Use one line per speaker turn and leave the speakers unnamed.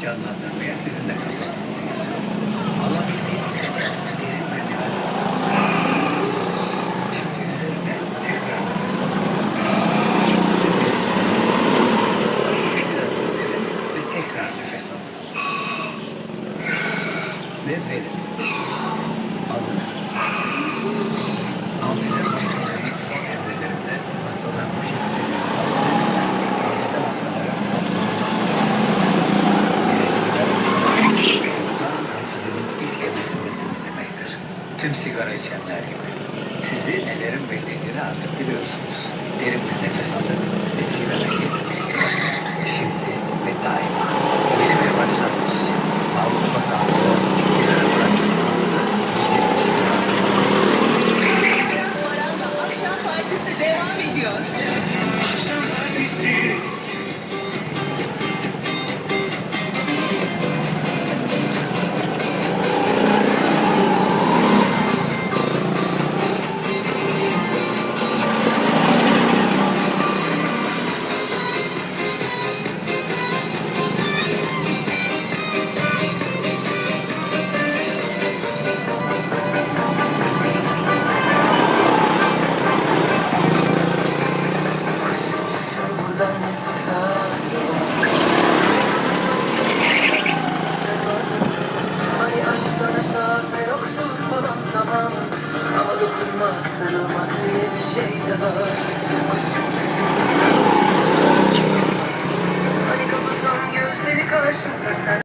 canlandırmaya sizin de katılmanızı istiyorum. Alabildiğiniz kadar derin bir nefes alın. Şimdi üzerine tekrar nefes alın. Biraz da verin ve tekrar nefes alın. Ve verin. tüm sigara içenler gibi. Sizi nelerin beklediğini artık biliyorsunuz. Derin bir nefes alın ve sigarayı şimdi ve daima yeni bir başlangıç için Sağlık Bakanlığı sigara bırakın. Güzel sigara. Akşam partisi devam ediyor. sanılmak sanılmak bir şey de